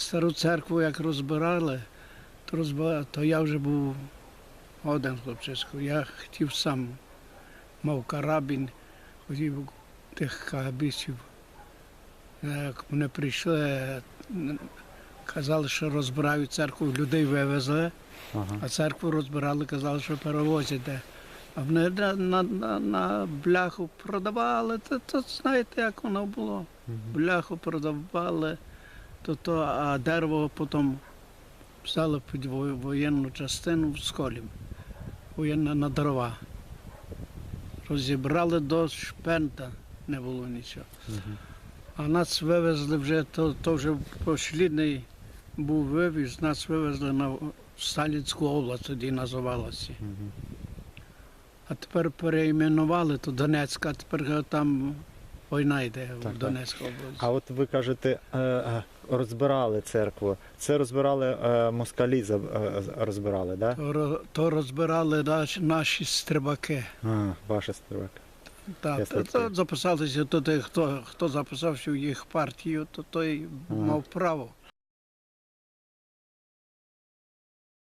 стару церкву як розбирали, то, розбирали, то я вже був один хлопчисько. Я хотів сам, мав карабін, хотів тих кагабістів. Як вони прийшли, е, казали, що розбирають церкву, людей вивезли, Ага. а церкву розбирали, казали, що перевозять. де. А вони на, на, на, на бляху продавали, то, то знаєте, як воно було. Бляху продавали, то, то, а дерево потім взяли під воєнну частину в сколі, воєнна на дрова. Розібрали до шпента, не було нічого. А нас вивезли вже, то, то вже послідний був вивіз, нас вивезли на Сталінську область, тоді називалася. А тепер переіменували, то Донецька, а тепер там війна йде в так. Донецькій області. А от ви кажете, е, е, розбирали церкву. Це розбирали е, москалі, е, розбирали. Да? То, то розбирали наші, наші стрибаки. А, Ваші стрибаки. Так, то, то записалися, туди, хто, хто записався в їх партію, то той Ага. мав право.